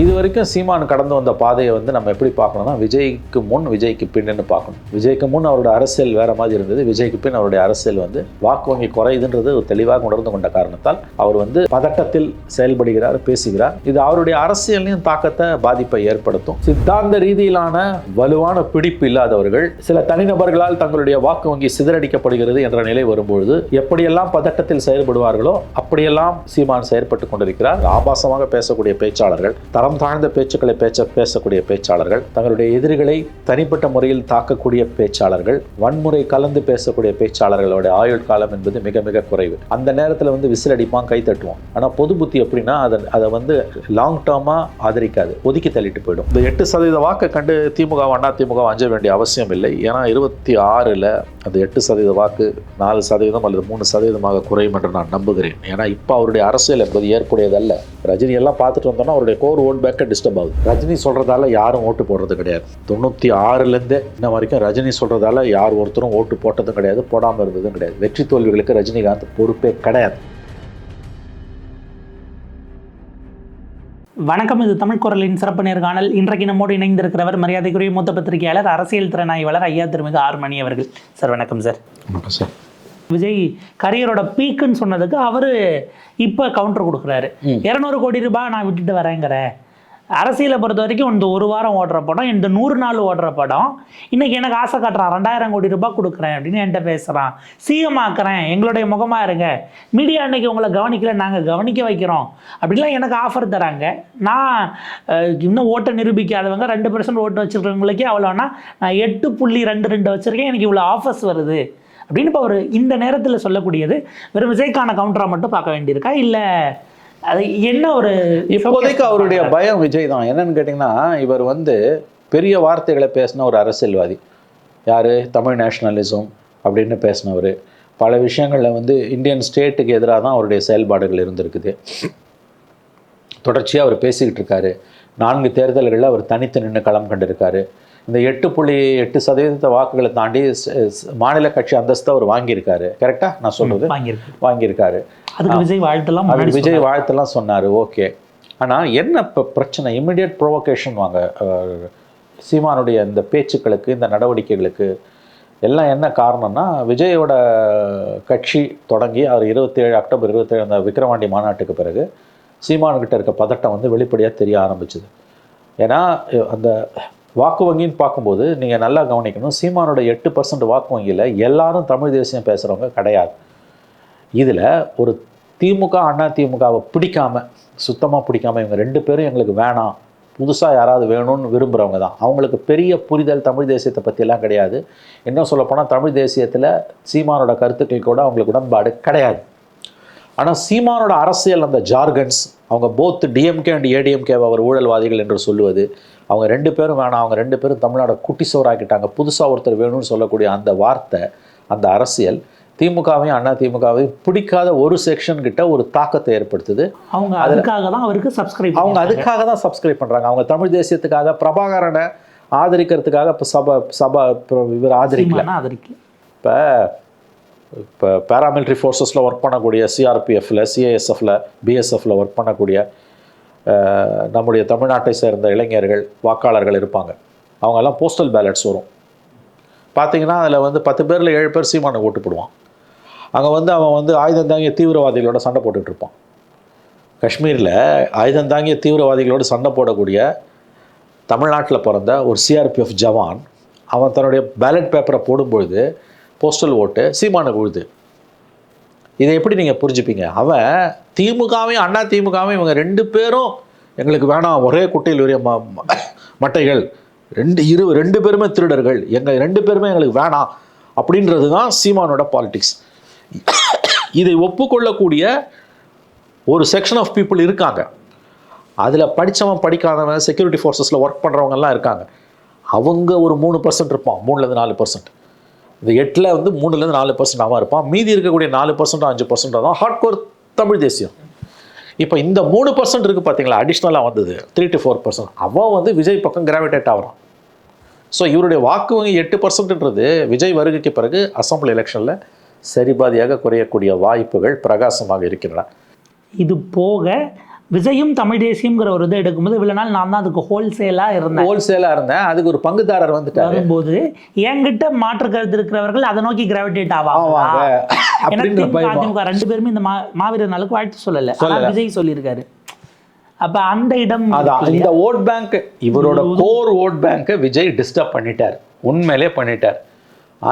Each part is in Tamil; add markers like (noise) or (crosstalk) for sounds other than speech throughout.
இது வரைக்கும் சீமான் கடந்து வந்த பாதையை வந்து நம்ம எப்படி பார்க்கணும்னா விஜய்க்கு முன் விஜய்க்கு பின்னு பார்க்கணும். விஜய்க்கு முன் அவரோட அரசியல் வேற மாதிரி இருந்தது. விஜய்க்கு பின் அவருடைய அரசியல் வந்து வாக்கு வங்கி குறையுதுன்றது ஒரு தெளிவாக உணர்ந்து கொண்ட காரணத்தால் அவர் வந்து பதட்டத்தில் செயல்படுகிறார் பேசுகிறார். இது அவருடைய அரசியலையும் தாக்கத்தை பாதிப்பை ஏற்படுத்தும். சித்தாந்த ரீதியிலான வலுவான பிடிப்பு இல்லாதவர்கள் சில தனிநபர்களால் தங்களுடைய வாக்கு வங்கி சிதறடிக்கப்படுகிறது என்ற நிலை வரும்பொழுது எப்படியெல்லாம் பதட்டத்தில் செயல்படுவார்களோ அப்படியெல்லாம் சீமான் செயற்பட்டு கொண்டிருக்கிறார். ஆபாசமாக பேசக்கூடிய பேச்சாளர்கள் தரம் தாழ்ந்த பேச்சுக்களை பேச்ச பேசக்கூடிய பேச்சாளர்கள் தங்களுடைய எதிரிகளை தனிப்பட்ட முறையில் தாக்கக்கூடிய பேச்சாளர்கள் வன்முறை கலந்து பேசக்கூடிய பேச்சாளர்களோட ஆயுள் காலம் என்பது மிக மிக குறைவு. அந்த நேரத்தில் வந்து விசிலடிப்பான் கை தட்டுவான். ஆனால் பொது புத்தி எப்படின்னா அதை அதை வந்து லாங் டேர்மாக ஆதரிக்காது. ஒதுக்கி தள்ளிட்டு போயிடும். இந்த எட்டு சதவீத வாக்கை கண்டு திமுக அண்ணா திமுக அஞ்ச வேண்டிய அவசியம் இல்லை. ஏன்னா இருபத்தி ஆறில் அந்த எட்டு சதவீத வாக்கு நாலு சதவீதம் அல்லது மூணு சதவீதமாக குறையும் என்று நான் நம்புகிறேன். ஏன்னா இப்போ அவருடைய அரசியல் என்பது ஏற்புடையதல்ல. ரஜினி எல்லாம் பார்த்துட்டு வந்தோம்னா அவருடைய கோர் ஓட் பேக்கை டிஸ்டர்ப் ஆகுது. ரஜினி சொல்கிறதால யாரும் ஓட்டு போடுறது கிடையாது. தொண்ணூற்றி ஆறுலேருந்தே இன்ன வரைக்கும் ரஜினி சொல்கிறதால யார் ஒருத்தரும் ஓட்டு போட்டதும் கிடையாது போடாமல் இருந்ததும் கிடையாது. வெற்றி தோல்விகளுக்கு ரஜினிகாந்த் பொறுப்பே கிடையாது. வணக்கம் இது தமிழ் குரலின் சிறப்பு நேர்காணல் இன்றைக்கு நம்மோடு இணைந்திருக்கிறவர் மரியாதைக்குரிய மூத்த பத்திரிகையாளர் அரசியல் திறனாய்வாளர் ஐயா திருமிகு ஆர் மணி அவர்கள். சார் வணக்கம் சார். வணக்கம் சார். விஜய் கரியரோட பீக்குன்னு சொன்னதுக்கு அவர் இப்போ கவுண்டர் கொடுக்குறாரு. இரநூறு கோடி ரூபாய் நான் விட்டுட்டு வரேங்கிறேன். அரசியலை பொறுத்த வரைக்கும் இந்த ஒரு வாரம் ஓடுற படம் இந்த நூறு நாள் ஓடுற படம் இன்றைக்கி எனக்கு ஆசை காட்டுறான் ரெண்டாயிரம் கோடி ரூபாய் கொடுக்குறேன் அப்படின்னு என்கிட்ட பேசுகிறான் சிஎம் ஆக்குறேன் எங்களுடைய முகமாக இருங்க. மீடியா அன்னைக்கு உங்களை கவனிக்கல நாங்கள் கவனிக்க வைக்கிறோம். அப்படிலாம் எனக்கு ஆஃபர் தராங்க. நான் இன்னும் ஓட்டை நிரூபிக்காதவங்க ரெண்டு பர்சன்ட் ஓட்டு வச்சுருக்கவங்களுக்கே அவ்வளோனா நான் எட்டு புள்ளி ரெண்டு ரெண்டு வச்சுருக்கேன் எனக்கு இவ்வளோ ஆஃபர்ஸ் வருது. அப்படின்னு இப்போ அவர் இந்த நேரத்தில் சொல்லக்கூடியது வெறும் விஜய்க்கான கவுண்டராக மட்டும் பார்க்க வேண்டியிருக்கா? இல்லை. அது என்ன ஒரு இப்போதைக்கு அவருடைய பயம் விஜய் தான். என்னன்னு கேட்டிங்கன்னா இவர் வந்து பெரிய வார்த்தைகளை பேசின ஒரு அரசியல்வாதி. யார்? தமிழ் நேஷனலிசம் அப்படின்னு பேசினவர். பல விஷயங்களில் வந்து இந்தியன் ஸ்டேட்டுக்கு எதிராக தான் அவருடைய செயல்பாடுகள் இருந்திருக்குது. தொடர்ச்சியாக அவர் பேசிக்கிட்டு இருக்காரு. நான்கு தேர்தல்களில் அவர் தனித்து நின்று களம் கண்டிருக்காரு. இந்த எட்டு புள்ளி எட்டு சதவீதத்தை வாக்குகளை தாண்டி மாநில கட்சி அந்தஸ்தை அவர் வாங்கியிருக்காரு. கரெக்டாக நான் சொல்கிறது வாங்கியிருக்கு. வாங்கியிருக்காரு. அதுக்கு விஜய் வாழ்த்தெல்லாம் விஜய் வாழ்த்தெல்லாம் சொன்னார். ஓகே. ஆனால் என்ன இப்போ பிரச்சனை? இமிடியட் ப்ரொவோகேஷன் வாங்க. சீமானுடைய இந்த பேச்சுக்களுக்கு இந்த நடவடிக்கைகளுக்கு எல்லாம் என்ன காரணம்னா விஜயோட கட்சி தொடங்கி அவர் இருபத்தேழு அக்டோபர் இருபத்தேழு அந்த விக்கிரவாண்டி மாநாட்டுக்கு பிறகு சீமானுக்கிட்ட இருக்க பதட்டம் வந்து வெளிப்படையாக தெரிய ஆரம்பிச்சுது. ஏன்னா அந்த வாக்கு வங்கின்னு பார்க்கும்போது நீங்கள் நல்லா கவனிக்கணும். சீமானோட எட்டு பர்சன்ட் வாக்கு வங்கியில் எல்லாரும் தமிழ் தேசியம் பேசுகிறவங்க கிடையாது. இதில் ஒரு திமுக அண்ணா திமுகவை பிடிக்காம சுத்தமாக பிடிக்காம இவங்க ரெண்டு பேரும் எங்களுக்கு வேணாம். புதுசாக யாராவது வேணும்னு விரும்புகிறவங்க தான். அவங்களுக்கு பெரிய புரிதல் தமிழ் தேசியத்தை பற்றியெல்லாம் கிடையாது. இன்னும் சொல்லப்போனால் தமிழ் தேசியத்தில் சீமானோட கருத்துக்கள் கூட அவங்களுக்கு உடன்பாடு கிடையாது. ஆனால் சீமானோட அரசியல் அந்த ஜார்கன்ஸ் அவங்க both D M K and A D M K அவர் ஊழல்வாதிகள் என்று சொல்லுவது அவங்க ரெண்டு பேரும் வேணாம் அவங்க ரெண்டு பேரும் தமிழ்நாடை குட்டி சோறாக்கிட்டாங்க. புதுசாக ஒருத்தர் வேணும்னு சொல்லக்கூடிய அந்த வார்த்தை அந்த அரசியல் திமுகவையும் அண்ணா திமுகவையும் பிடிக்காத ஒரு செக்ஷன் கிட்ட ஒரு தாக்கத்தை ஏற்படுத்துது. அவங்க அதுக்காக தான் அவருக்கு சப்ஸ்கிரைப் அவங்க அதுக்காக தான் சப்ஸ்கிரைப் பண்ணுறாங்க அவங்க தமிழ் தேசியத்துக்காக பிரபாகரனை ஆதரிக்கிறதுக்காக இப்போ சபா சபா இவர் ஆதரிக்கல. அதற்கு இப்போ இப்போ பேராமிலிட்ரி ஃபோர்ஸஸில் ஒர்க் பண்ணக்கூடிய சிஆர்பிஎஃப்ல சிஏஎஸ்எஃப்ல பிஎஸ்எஃப்ல ஒர்க் பண்ணக்கூடிய நம்முடைய தமிழ்நாட்டை சேர்ந்த இளைஞர்கள் வாக்காளர்கள் இருப்பாங்க. அவங்கெல்லாம் போஸ்டல் பேலட்ஸ் வரும். பார்த்தீங்கன்னா அதில் வந்து பத்து பேரில் ஏழு பேர் சீமானுக்கு ஓட்டு போடுவான். அங்கே வந்து அவன் வந்து ஆயுதம் தாங்கிய தீவிரவாதிகளோட சண்டை போட்டுட்ருப்பான் காஷ்மீரில் ஆயுதம் தாங்கிய தீவிரவாதிகளோடு சண்டை போடக்கூடிய தமிழ்நாட்டில் பிறந்த ஒரு சிஆர்பிஎஃப் ஜவான் அவன் தன்னுடைய பேலட் பேப்பரை போடும்பொழுது போஸ்டல் ஓட்டு சீமானுக்கு விழுது இதை எப்படி நீங்கள் புரிஞ்சுப்பீங்க? அவன் திமுகவையும் அண்ணா திமுகவையும் இவங்க ரெண்டு பேரும் எங்களுக்கு வேணாம் ஒரே குட்டையில் உரிய ம மட்டைகள். ரெண்டு இரு ரெண்டு பேருமே திருடர்கள். எங்கள் ரெண்டு பேருமே எங்களுக்கு வேணாம் அப்படின்றது தான் சீமானோட பாலிடிக்ஸ் இதை ஒப்புக்கொள்ளக்கூடிய ஒரு செக்ஷன் ஆஃப் பீப்புள் இருக்காங்க. அதில் படித்தவன் படிக்காதவன் செக்யூரிட்டி ஃபோர்ஸஸில் ஒர்க் பண்ணுறவங்கெல்லாம் இருக்காங்க. அவங்க ஒரு மூணு பர்சன்ட் இருப்பான் மூணுலேருந்து நாலு பர்சன்ட் இந்த எட்டில் வந்து மூணுலேருந்து நாலு பர்சன்ட் அவன் இருப்பான். மீதி இருக்கக்கூடிய நாலு பர்சன்ட் அஞ்சு பர்சன்ட் தான் ஹார்ட்கோர் தமிழ் தேசியம். இப்போ இந்த மூணு பர்சன்ட் இருக்குது பார்த்தீங்களா அடிஷ்னலாக வந்தது. த்ரீ டு ஃபோர் பர்சன்ட் அவன் வந்து விஜய் பக்கம் கிராவிடேட் ஆகிறான். ஸோ இவருடைய வாக்கு வங்கி எட்டு பர்சன்ட்ன்றது விஜய் வருகைக்கு பிறகு அசம்பிளி எலெக்ஷனில் சரிபாதியாக குறையக்கூடிய வாய்ப்புகள் பிரகாசமாக இருக்கின்றன. இது போக விஜயும் தமிழ் தேசியம்ங்கிற ஒரு இதை எடுக்கும்போது இவ்வளவு நாள் நான் தான் அதுக்கு ஹோல்சேலாக இருந்தேன். ஹோல்சேலாக இருந்தேன். அதுக்கு ஒரு பங்குதாரர் வந்துட்டாரு. வரும்போது என்கிட்ட மாற்று கருத்து இருக்கிறவர்கள் அதை நோக்கி கிராவிடேட் ஆவாங்க. அதிமுக ரெண்டு பேருமே இந்த மா மாவீரர் நாளுக்கு வாழ்த்து சொல்லல. விஜய் சொல்லியிருக்காரு. அப்ப அந்த இடம் அதான் இந்த ஓட் பேங்க் இவரோட கோர் ஓட் பேங்கை விஜய் டிஸ்டர்ப் பண்ணிட்டார். உண்மையிலே பண்ணிட்டார்.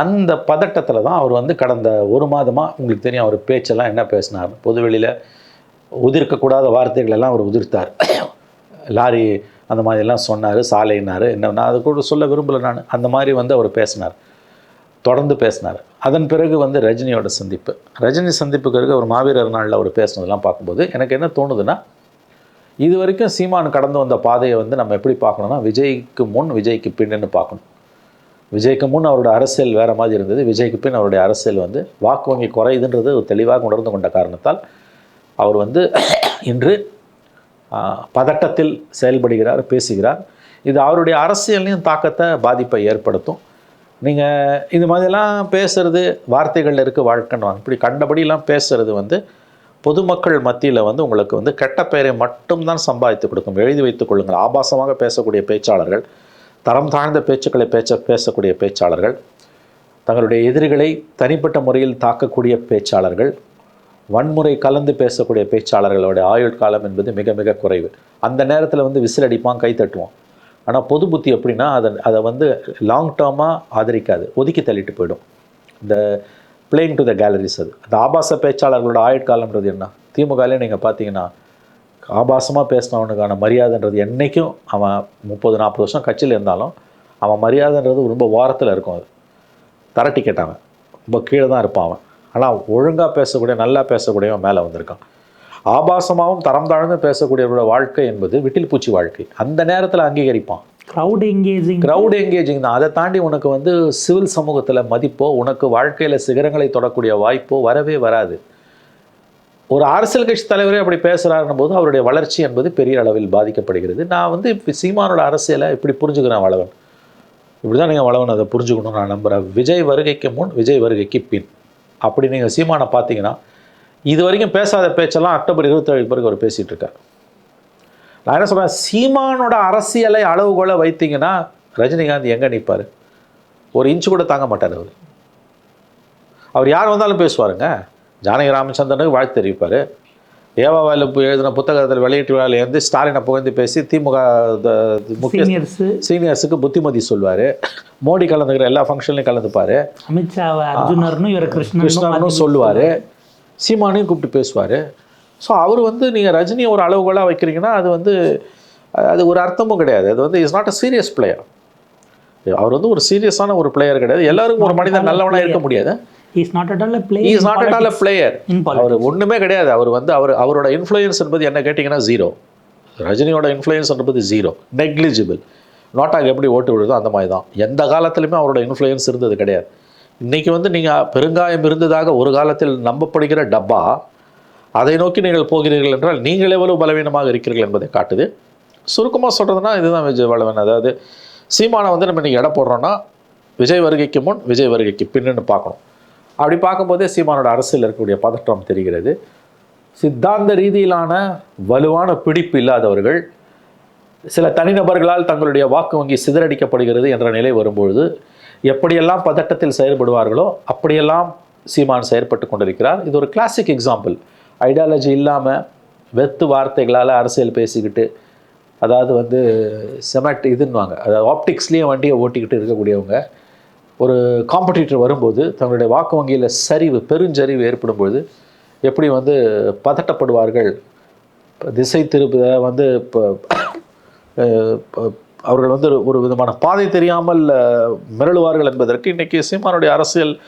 அந்த பதட்டத்தில் தான் அவர் வந்து கடந்த ஒரு மாதமாக உங்களுக்கு தெரியும் அவர் பேச்செல்லாம் என்ன பேசினார். பொதுவெளியில் உதிர்க்கக்கூடாத வார்த்தைகள் எல்லாம் அவர் உதிர்த்தார். லாரி அந்த மாதிரிலாம் சொன்னார் சாலைனார் என்ன நான் அது கூட சொல்ல விரும்பலை நான். அந்த மாதிரி வந்து அவர் பேசினார். தொடர்ந்து பேசினார். அதன் பிறகு வந்து ரஜினியோட சந்திப்பு. ரஜினி சந்திப்புக்கு பிறகு அவர் மாவீரர் நாளில் அவர் பேசுனதெல்லாம் பார்க்கும்போது எனக்கு என்ன தோணுதுன்னா இது வரைக்கும் சீமான் கடந்து வந்த பாதையை வந்து நம்ம எப்படி பார்க்கணும்னா விஜய்க்கு முன் விஜய்க்கு பின்னு பார்க்கணும். விஜய்க்கு முன் அவரோட அரசியல் வேறு மாதிரி இருந்தது. விஜய்க்கு பின் அவருடைய அரசியல் வந்து வாக்கு வங்கி குறையுதுன்றது ஒரு தெளிவாக உணர்ந்து கொண்ட காரணத்தால் அவர் வந்து (coughs) இன்று பதட்டத்தில் செயல்படுகிறார் பேசுகிறார். இது அவருடைய அரசியல்லையும் தாக்கத்தை பாதிப்பை ஏற்படுத்தும். நீங்கள் இது மாதிரிலாம் பேசுறது வார்த்தைகளில் இருக்க வாழ்க்கைன்னு இப்படி கண்டபடியெல்லாம் பேசுறது வந்து பொதுமக்கள் மத்தியில் வந்து உங்களுக்கு வந்து கெட்ட பெயரை மட்டும்தான் சம்பாதித்து கொடுக்கும். எழுதி வைத்துக் கொள்ளுங்கள். ஆபாசமாக பேசக்கூடிய பேச்சாளர்கள் தரம் தாழ்ந்த பேச்சுக்களை பேச்ச பேசக்கூடிய பேச்சாளர்கள் தங்களுடைய எதிரிகளை தனிப்பட்ட முறையில் தாக்கக்கூடிய பேச்சாளர்கள் வன்முறை கலந்து பேசக்கூடிய பேச்சாளர்களோட ஆயுள் காலம் என்பது மிக மிக குறைவு. அந்த நேரத்தில் வந்து விசில் அடிப்பான் கை தட்டுவான். ஆனால் பொது புத்தி எப்படின்னா அதை அதை வந்து லாங் டேர்மாக ஆதரிக்காது. ஒதுக்கி தள்ளிட்டு போயிடும். இந்த பிளேயிங் டு த கேலரிஸ் அது. அந்த ஆபாச பேச்சாளர்களோட ஆயுட்காலம்ன்றது என்ன? திமுகலே நீங்கள் பார்த்தீங்கன்னா ஆபாசமாக பேசினவனுக்கான மரியாதைன்றது என்றைக்கும் அவன் முப்பது நாற்பது வருஷம் கட்சியில் இருந்தாலும் அவன் மரியாதைன்றது ரொம்ப வாரத்தில் இருக்கும் அது. தர டிக்கெட் அவன். ரொம்ப கீழே தான் இருப்பான் அவன். ஆனால் ஒழுங்காக பேசக்கூடிய நல்லா பேசக்கூடியவன் மேலே வந்திருக்கான். ஆபாசமாகவும் தரம் தாழ்ந்து பேசக்கூடியவரோட வாழ்க்கை என்பது விட்டில் பூச்சி வாழ்க்கை. அந்த நேரத்தில் அங்கீகரிப்பான். க்ரௌட் எங்கேஜிங் க்ரௌட் எங்கேஜிங் தான். அதை தாண்டி உனக்கு வந்து சிவில் சமூகத்தில் மதிப்போ உனக்கு வாழ்க்கையில் சிகரங்களை தொடக்கூடிய வாய்ப்போ வரவே வராது. ஒரு அரசியல் கட்சி தலைவரே அப்படி பேசுகிறாருன்னும் போது அவருடைய வளர்ச்சி என்பது பெரிய அளவில் பாதிக்கப்படுகிறது. நான் வந்து இப்போ சீமானோட அரசியலை இப்படி புரிஞ்சுக்கிறேன் வளவன். இப்படி தான் நீங்கள் வளவன் அதை புரிஞ்சுக்கணும்னு நான் நம்புகிறேன் விஜய் வருகைக்கு முன் விஜய் வருகைக்கு பின். அப்படி நீங்கள் சீமானை பார்த்தீங்கன்னா இது வரைக்கும் பேசாத பேச்செல்லாம் அக்டோபர் இருபத்தேழு பிறகு அவர் பேசிகிட்டு இருக்கார். நான் என்ன சொல்கிறேன் சீமானோட அரசியலை அளவுகோலை வைத்தீங்கன்னா ரஜினிகாந்த் எங்கே நிற்பார் ஒரு இன்ச்சு கூட தாங்க மாட்டார் அவர். அவர் யார் வந்தாலும் பேசுவாருங்க. ஜானகி ராமச்சந்திரனுக்கு வாழ்த்து தெரிவிப்பார். ஏவாவாயில் எழுதின புத்தகத்தில் வெளியீட்டு விழாலேருந்து ஸ்டாலினை புகழ்ந்து பேசி திமுக முக்கிய சீனியர்ஸ் சீனியர்ஸுக்கு புத்திமதி சொல்வார். மோடி கலந்துக்கிற எல்லா ஃபங்க்ஷன்லையும் கலந்துப்பார். அமித்ஷா அர்ஜுனர்னு இவர் கிருஷ்ணன் சொல்லுவார். சீமானையும் கூப்பிட்டு பேசுவார். ஸோ அவர் வந்து நீங்கள் ரஜினியை ஒரு அளவுகோலாக வைக்கிறீங்கன்னா அது வந்து அது ஒரு அர்த்தமும் கிடையாது. அது வந்து is not a serious player அவர் வந்து ஒரு சீரியஸான ஒரு பிளேயர் கிடையாது. எல்லாருக்கும் ஒரு மனிதன் நல்லவனாக இருக்க முடியாது. Is not at all play is not at all player அவர் ஒன்றுமே கிடையாது. அவர் வந்து அவர் அவரோட இன்ஃப்ளூயன்ஸ் என்பது என்ன கேட்டிங்கன்னா ஜீரோ ரஜினியோட இன்ஃப்ளூயன்ஸ் என்பது ஜீரோ நெக்லிஜிபிள் நோட்டாக்கு எப்படி ஓட்டு விடுதோ அந்த மாதிரி தான் எந்த காலத்துலையுமே அவரோட இன்ஃப்ளூயன்ஸ் இருந்தது கிடையாது. இன்றைக்கி வந்து நீங்கள் பெருங்காயம் இருந்ததாக ஒரு காலத்தில் நம்பப்படுகிற டப்பா அதை நோக்கி நீங்கள் போகிறீர்கள் என்றால் நீங்கள் எவ்வளவு பலவீனமாக இருக்கிறீர்கள் என்பதை காட்டுது. சுருக்கமாக சொல்கிறதுனா இதுதான் விஜய் வளவன். அதாவது சீமானை வந்து நம்ம இன்றைக்கி எடை போடுறோன்னா விஜய் வருகைக்கு முன் விஜய் வருகைக்கு பின்னுன்னு பார்க்கணும். அப்படி பார்க்கும்போதே சீமானோட அரசியல் இருக்கக்கூடிய பதற்றம் தெரிகிறது. சித்தாந்த ரீதியிலான வலுவான பிடிப்பு இல்லாதவர்கள் சில தனிநபர்களால் தங்களுடைய வாக்கு வங்கி சிதறடிக்கப்படுகிறது என்ற நிலை வரும்பொழுது எப்படியெல்லாம் பதட்டத்தில் செயல்படுவார்களோ அப்படியெல்லாம் சீமான் செயற்பட்டு கொண்டிருக்கிறார். இது ஒரு கிளாசிக் எக்ஸாம்பிள் ஐடியாலஜி இல்லாமல் வெத்து வார்த்தைகளால் அரசியல் பேசிக்கிட்டு அதாவது வந்து செமட் இதுன்னுவாங்க. அதாவது ஆப்டிக்ஸ்லேயே வண்டியை ஓட்டிக்கிட்டு இருக்கக்கூடியவங்க. ஒரு காம்படிட்டர் வரும்போது தங்களுடைய வாக்கு வங்கியில் சரிவு பெருஞ்சரிவு ஏற்படும் பொழுது எப்படி வந்து பதட்டப்படுவார்கள்? திசை திருப்ப வந்து இப்போ அவர்கள் வந்து ஒரு- விதமான பாதை தெரியாமல் மிரளுவார்கள் என்பதற்கு இன்றைக்கி சீமானுடைய அரசியல்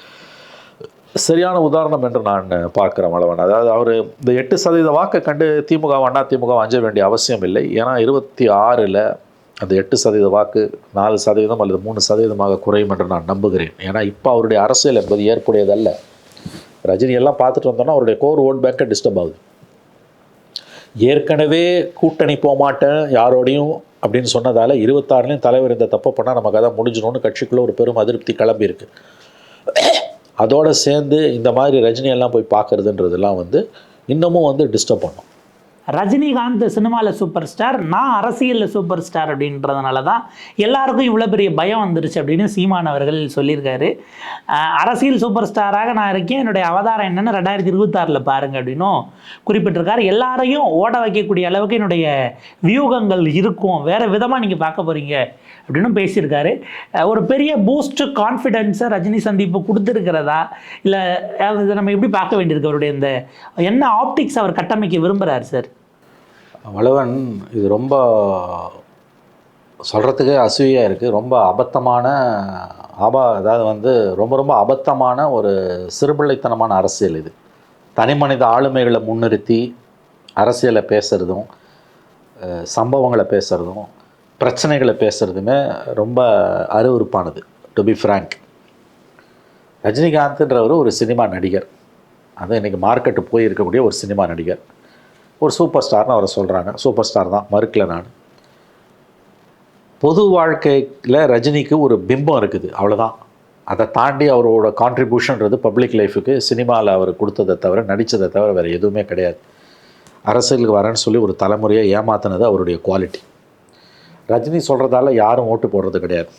சரியான உதாரணம் என்று நான் பார்க்குறேன் அளவன் அதாவது அவர் இந்த எட்டு சதவீத வாக்கை கண்டு திமுக அண்ணா திமுக அஞ்ச வேண்டிய அவசியம் இல்லை. ஏன்னா இருபத்தி ஆறில் அந்த எட்டு சதவீத வாக்கு நாலு சதவீதம் அல்லது மூணு சதவீதமாக குறையும் என்று நான் நம்புகிறேன். ஏன்னா இப்போ அவருடைய அரசியல் என்பது ஏற்புடையதல்ல. ரஜினி எல்லாம் பார்த்துட்டு வந்தோன்னா அவருடைய கோர் ஓட் பேங்கை டிஸ்டர்ப் ஆகுது. ஏற்கனவே கூட்டணி போகமாட்டேன் யாரோடையும் அப்படின்னு சொன்னதால் இருபத்தாறுலேயும் தலைவர் இந்த தப்பை பண்ணால் நமக்கு அதான் முடிஞ்சிடும்னு கட்சிக்குள்ளே ஒரு பெரும் அதிருப்தி கிளம்பியிருக்கு அதோடு சேர்ந்து இந்த மாதிரி ரஜினியெல்லாம் போய் பார்க்குறதுன்றதெல்லாம் வந்து இன்னமும் வந்து டிஸ்டர்ப் பண்ணும். ரஜினிகாந்த் சினிமாவில் சூப்பர் ஸ்டார் நான் அரசியலில் சூப்பர் ஸ்டார் அப்படின்றதுனால தான் எல்லாருக்கும் இவ்வளோ பெரிய பயம் வந்துருச்சு அப்படின்னு சீமான் அவர்கள் சொல்லியிருக்காரு. அரசியல் சூப்பர் ஸ்டாராக நான் இருக்கேன். என்னுடைய அவதாரம் என்னென்னு ரெண்டாயிரத்தி இருபத்தாறில் பாருங்கள் அப்படின்னும் குறிப்பிட்டிருக்காரு. எல்லாரையும் ஓட வைக்கக்கூடிய அளவுக்கு என்னுடைய வியூகங்கள் இருக்கும். வேறு விதமாக நீங்கள் பார்க்க போகிறீங்க அப்படின்னு பேசியிருக்காரு. ஒரு பெரிய பூஸ்ட் கான்ஃபிடென்ஸை ரஜினி சந்திப்பு கொடுத்துருக்கிறதா? இல்லை இதை நம்ம எப்படி பார்க்க வேண்டியிருக்கு அவருடைய இந்த என்ன ஆப்டிக்ஸ் அவர் கட்டமைக்க விரும்புகிறார் சார் வளவன் இது ரொம்ப சொல்கிறதுக்கே அசூயாக இருக்குது ரொம்ப அபத்தமான ஆபா அதாவது வந்து ரொம்ப ரொம்ப அபத்தமான ஒரு சிறுபிள்ளைத்தனமான அரசியல் இது. தனிமனித ஆளுமைகளை முன்னிறுத்தி அரசியலை பேசுகிறதும் சம்பவங்களை பேசுகிறதும் பிரச்சனைகளை பேசுகிறதுமே ரொம்ப அருவருப்பானது டு பி ஃப்ரேங்க் ரஜினிகாந்த்ன்றவர் ஒரு சினிமா நடிகர். அது இன்றைக்கி மார்க்கெட்டு போய் இருக்கக்கூடிய ஒரு சினிமா நடிகர். ஒரு சூப்பர் ஸ்டார்னு அவரை சொல்கிறாங்க சூப்பர் ஸ்டார் தான். மறுக்கல நான். பொது வாழ்க்கையில் ரஜினிக்கு ஒரு பிம்பம் இருக்குது. அவ்வளோதான் அதை தாண்டி அவரோட கான்ட்ரிபியூஷன்றது பப்ளிக் லைஃபுக்கு சினிமாவில் அவர் கொடுத்ததை தவிர நடித்ததை தவிர வேறு எதுவுமே கிடையாது. அரசியலுக்கு வரேன்னு சொல்லி ஒரு தலைமுறையை ஏமாத்தினது அவருடைய குவாலிட்டி ரஜினி சொல்கிறதால யாரும் ஓட்டு போடுறது கிடையாது.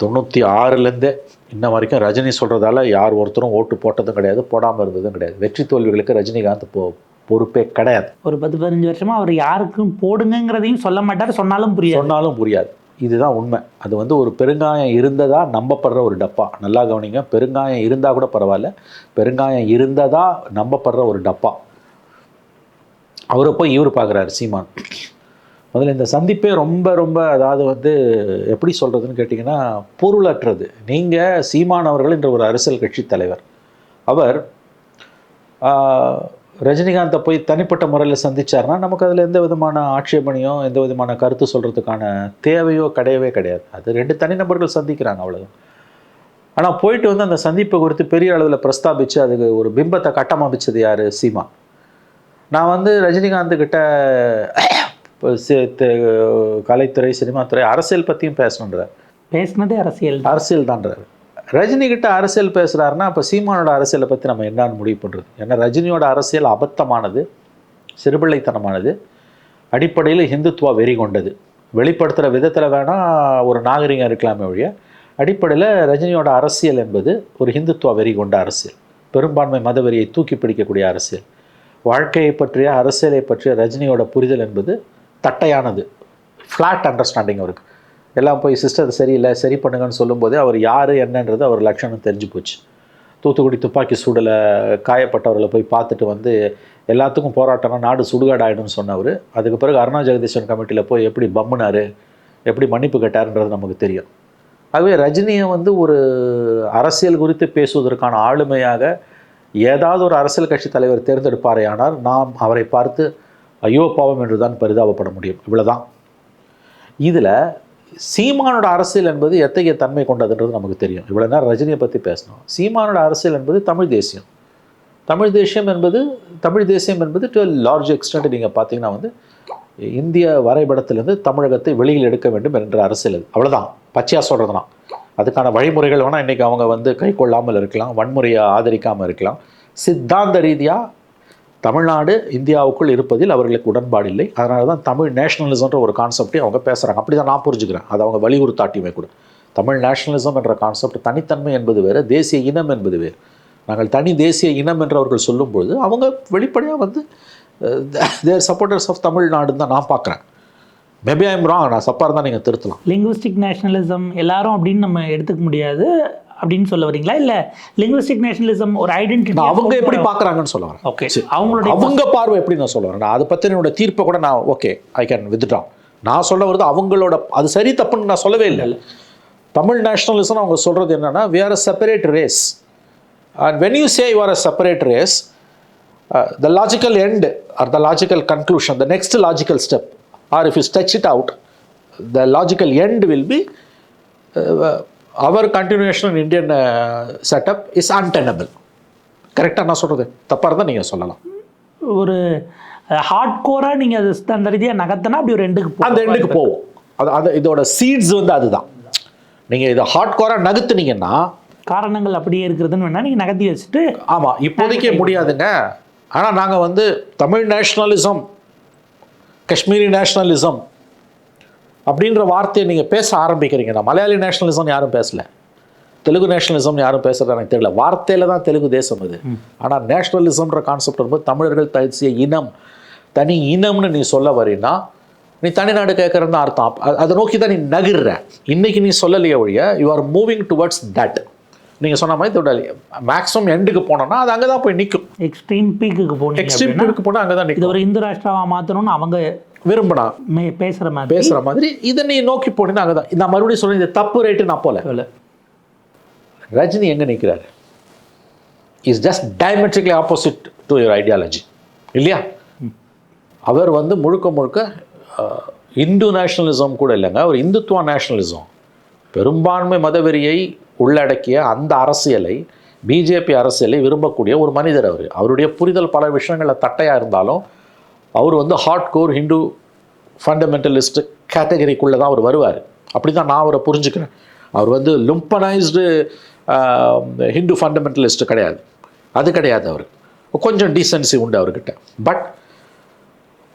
தொண்ணூற்றி ஆறுலேருந்தே இன்ன வரைக்கும் ரஜினி சொல்கிறதால யார் ஒருத்தரும் ஓட்டு போட்டதும் கிடையாது போடாமல் இருந்ததும் கிடையாது. வெற்றி தோல்விகளுக்கு ரஜினிகாந்த் போ பொறுப்பே கிடையாது. ஒரு பத்து பதினஞ்சு வருஷமா அவர் யாருக்கும் போடுங்கங்கிறதையும் சொல்ல மாட்டார் சொன்னாலும் புரியாது. சொன்னாலும் புரியாது. இதுதான் உண்மை. அது வந்து ஒரு பெருங்காயம் இருந்ததா நம்பப்படுற ஒரு டப்பா. நல்லா கவனிங்க பெருங்காயம் இருந்தால் கூட பரவாயில்ல. பெருங்காயம் இருந்ததா நம்பப்படுற ஒரு டப்பா. அவரை போய் இவர் பார்க்குறாரு சீமான். முதல்ல இந்த சந்திப்பே ரொம்ப ரொம்ப அதாவது வந்து எப்படி சொல்கிறதுன்னு கேட்டிங்கன்னா பொருளற்றது. நீங்கள் சீமான் அவர்கள் என்ற ஒரு அரசியல் கட்சி தலைவர். அவர் ஆஹ், ரஜினிகாந்தை போய் தனிப்பட்ட முறையில் சந்திச்சார்னா நமக்கு அதில் எந்த விதமான ஆட்சேபனையோ எந்த விதமான கருத்து சொல்கிறதுக்கான தேவையோ கிடையவே கிடையாது. அது ரெண்டு தனிநபர்கள் சந்திக்கிறாங்க அவ்வளவுதான் ஆனால் போயிட்டு வந்து அந்த சந்திப்பை குறித்து பெரிய அளவில் பிரஸ்தாபித்து அதுக்கு ஒரு பிம்பத்தை கட்டமைச்சது யார்? சீமா. நான் வந்து ரஜினிகாந்த் கிட்ட இப்போ சி- தி- கலைத்துறை சினிமாத்துறை அரசியல் பற்றியும் பேசணுன்றார் பேசினதே அரசியல். அரசியல் தான்றாரு. ரஜினி கிட்ட அரசியல் பேசுகிறாருன்னா அப்போ சீமானோட அரசியலை பற்றி நம்ம என்னன்னு முடிவு பண்ணுறது ஏன்னா ரஜினியோட அரசியல் அபத்தமானது சிறுபிள்ளைத்தனமானது அடிப்படையில் ஹிந்துத்துவா வெறி கொண்டது. வெளிப்படுத்துகிற விதத்தில் வேணால் ஒரு நாகரிகம் இருக்கலாமே ஒழிய அடிப்படையில் ரஜினியோட அரசியல் என்பது ஒரு ஹிந்துத்துவா வெறி கொண்ட அரசியல். பெரும்பான்மை மதவெறியை தூக்கி பிடிக்கக்கூடிய அரசியல். வாழ்க்கையை பற்றிய அரசியலை பற்றிய ரஜினியோட புரிதல் என்பது தட்டையானது. ஃப்ளாட் அண்டர்ஸ்டாண்டிங் அவருக்கு. எல்லாம் போய் சிஸ்டர் சரியில்லை சரி பண்ணுங்கன்னு சொல்லும்போதே அவர் யார் என்னன்றது அவர் லட்சணம் தெரிஞ்சு போச்சு. தூத்துக்குடி துப்பாக்கி சூடில் காயப்பட்டவர்களை போய் பார்த்துட்டு வந்து எல்லாத்துக்கும் போராட்டம்னா நாடு சுடுகாடாயிடும்னு சொன்னவர். அதுக்கு பிறகு அருணா ஜெகதீஸ்வரன் கமிட்டியில் போய் எப்படி பம்முனார் எப்படி மன்னிப்பு கேட்டாருன்றது நமக்கு தெரியும். ஆகவே ரஜினியை வந்து ஒரு அரசியல் குறித்து பேசுவதற்கான ஆளுமையாக ஏதாவது ஒரு அரசியல் கட்சி தலைவர் தேர்ந்தெடுப்பாரேயானால் நாம் அவரை பார்த்து ஐயோ பாவம் என்று தான் பரிதாபப்பட முடியும். இவ்வளோதான் இதில் சீமானோட அரசியல் என்பது எத்தகைய தன்மை கொண்டதுன்றது நமக்கு தெரியும். இவ்வளோ நேரம் ரஜினியை பற்றி பேசணும் சீமானோட அரசியல் என்பது தமிழ் தேசியம். தமிழ் தேசியம் என்பது தமிழ் தேசியம் என்பது டு லார்ஜ் எக்ஸ்டென்ட் நீங்கள் பார்த்தீங்கன்னா வந்து இந்திய வரைபடத்திலிருந்து தமிழகத்தை வெளியில் எடுக்க வேண்டும் என்ற அரசியல் அவ்வளோதான் பச்சையாக சொல்கிறதுனா அதுக்கான வழிமுறைகள் வேணால் இன்றைக்கி அவங்க வந்து கை கொள்ளாமல் இருக்கலாம் வன்முறையை ஆதரிக்காமல் இருக்கலாம். சித்தாந்த ரீதியாக தமிழ்நாடு இந்தியாவுக்குள் இருப்பதில் அவர்களுக்கு உடன்பாடு இல்லை. அதனால தான் தமிழ் நேஷனலிசம்ன்ற ஒரு கான்செப்டே அவங்க பேசுகிறாங்க அப்படி தான் நான் புரிஞ்சுக்கிறேன். அதை அவங்க வலியுறுத்தாட்டியுமே கூட. தமிழ் நேஷனலிசம் என்ற கான்செப்ட் தனித்தன்மை என்பது வேறு தேசிய இனம் என்பது வேறு. நாங்கள் தனி தேசிய இனம் என்று அவர்கள் சொல்லும்பொழுது அவங்க வெளிப்படையாக வந்து தேர் சப்போர்ட்டர்ஸ் ஆஃப் தமிழ்நாடுன்னு தான் நான் பார்க்குறேன். மேபி ஐம் ராங் நான் சப்பாக இருந்தால் நீங்கள் திருத்தலாம். லிங்குவிஸ்டிக் நேஷனலிசம் எல்லாரும் அப்படின்னு நம்ம எடுத்துக்க முடியாது. அப்படின்னு சொல்ல வரீங்களா? இல்ல லிங்குவிஸ்டிக் நேஷனலிசம் ஒரு ஐடென்டிட்டி அவங்க எப்படி பார்க்குறாங்கன்னு சொல்ல வரேன். ஓகே அவங்களுடைய அவங்க பார்வை எப்படி நான் சொல்ல வரேன்? நான் அதை பற்றி என்னோட தீர்ப்பை கூட நான் ஓகே ஐ கேன் வித்ட்ரான் நான் சொல்ல வருது அவங்களோட அது சரி தப்புன்னு நான் சொல்லவே இல்லை. தமிழ் நேஷனலிசம் அவங்க சொல்கிறது என்னன்னா we are a separate race. And when you say you are a separate race uh, the logical end or the logical conclusion the next logical step or if you stretch it out the logical end will in indian uh, setup is untenable. கரெக்டாக நான் சொல்கிறது தப்பாக இருந்தால் நீங்கள் சொல்லலாம். ஒரு ஹார்ட் கோரா நீங்க அது அந்த ரீதியா நகர்த்தினா அப்படி ஒரு ரெண்டுக்கு அந்த எண்டுக்கு போகும். அது அது இதோட சீட்ஸ் வந்து அதுதான். நீங்கள் இதை ஹார்ட் கோராக நகர்த்துனீங்கன்னா காரணங்கள் அப்படியே இருக்கிறதுன்னு வேணா நீங்க நகர்த்தி வச்சுட்டு ஆமாம் இப்போதைக்கு முடியாதுங்க. ஆனால் நாங்கள் வந்து தமிழ் நேஷனலிசம் காஷ்மீரி நேஷனலிசம் அப்படின்ற வார்த்தையை நீங்கள் பேச ஆரம்பிக்கிறீங்கன்னா மலையாளி நேஷனலிசம் யாரும் பேசல. தெலுங்கு நேஷனலிசம் யாரும் பேசுறது எனக்கு தெரியல. வார்த்தையில தான் தெலுங்கு தேசம் இது ஆனால் நேஷனலிசம்ன்ற கான்செப்ட் வரும்போது தமிழர்கள் தயசிய இனம் தனி இனம்னு நீ சொல்ல வரீன்னா நீ தனிநாடு கேட்குறன்னு அர்த்தம். அதை நோக்கி தான் நீ நகர்ற. இன்னைக்கு நீ சொல்லலையே ஒழிய you are moving towards that நீங்கள் சொன்ன மாதிரி இதோட மேக்ஸிமம் எண்டுக்கு போனோம்னா அது அங்கே தான் போய் நிற்கும் எக்ஸ்ட்ரீம் பீக்குக்கு போனீங்க எக்ஸ்ட்ரீம் பீக்கு போனால் அங்கே தான் நிற்கும் ஒரு இந்து ராஷ்டிராவா மாத்தணும்னு அவங்க விரும்பினா? மே பேசுற மாதிரி. பேசுகிற மாதிரி. இதை நீ நோக்கி போனீங்கன்னா அங்கே தான் நான் மறுபடியும் சொல்றேன் இது தப்பு ரைட்டு நான் போல. சொல்லு. ரஜினி எங்கே நிற்கிறாரு is just diametrically opposite to your ideology இல்லையா? அவர் வந்து முழுக்க முழுக்க இந்து நேஷனலிசம் கூட இல்லைங்க. அவர் இந்துத்துவா நேஷனலிசம் பெரும்பான்மை மதவெறியை உள்ளடக்கிய அந்த அரசியலை பிஜேபி அரசியலை விரும்பக்கூடிய ஒரு மனிதர் அவர். அவருடைய புரிதல் பல விஷயங்களில் தட்டையாக இருந்தாலும் அவர் வந்து ஹார்ட் கோர் ஹிந்து ஃபண்டமெண்டலிஸ்ட் கேட்டகரிக்குள்ளே தான் அவர் வருவார். அப்படி தான் நான் அவரை புரிஞ்சுக்கிறேன். அவர் வந்து லும்பனைஸ்டு ஹிந்து ஃபண்டமெண்டலிஸ்ட் கிடையாது. அது கிடையாது அவர். கொஞ்சம் டீசென்சி உண்டு அவர்கிட்ட. பட்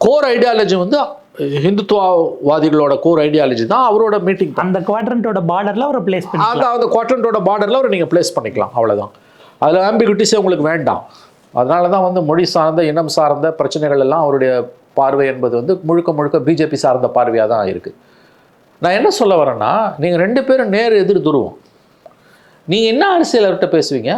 கோர் ஐடியாலஜி வந்து ஹிந்துத்துவவாதிகளோட கோர் ஐடியாலஜி தான் அவரோட மீட்டிங் அந்த குவாட்ரண்டோட பார்டர்ல அவரை பிளேஸ் பண்ணி அந்த அந்த குவாட்ரண்டோட பார்டரில் ஒரு நீங்கள் ப்ளேஸ் பண்ணிக்கலாம். அவ்வளவுதான். அதில் ஆம்பிகுட்டிஸே உங்களுக்கு வேண்டாம். அதனால தான் வந்து மொழி சார்ந்த இனம் சார்ந்த பிரச்சனைகள் எல்லாம் அவருடைய பார்வை என்பது வந்து முழுக்க முழுக்க பிஜேபி சார்ந்த பார்வையாக தான் இருக்குது நான் என்ன சொல்ல வரேன்னா நீங்கள் ரெண்டு பேரும் நேர் எதிர் துருவம். நீங்கள் என்ன அரசியல் அவர்கிட்ட பேசுவீங்க?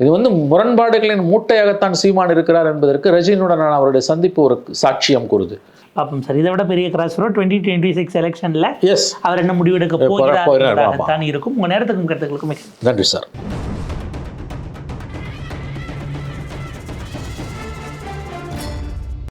இது வந்து முரண்பாடுகளின் மூட்டையாகத்தான் சீமான் இருக்கிறார் என்பதற்கு ரஜினியுடனான அவருடைய சந்திப்பு ஒரு சாட்சியம் கூறுது. பார்ப்போம் சார் இதை விட பெரிய cross road twenty twenty six எலெக்ஷன்ல எஸ் அவர் என்ன முடிவெடுக்க போகிறார். தான் இருக்கும். உங்க நேரத்துக்கும் கருத்துக்களுக்கும் நன்றி சார்.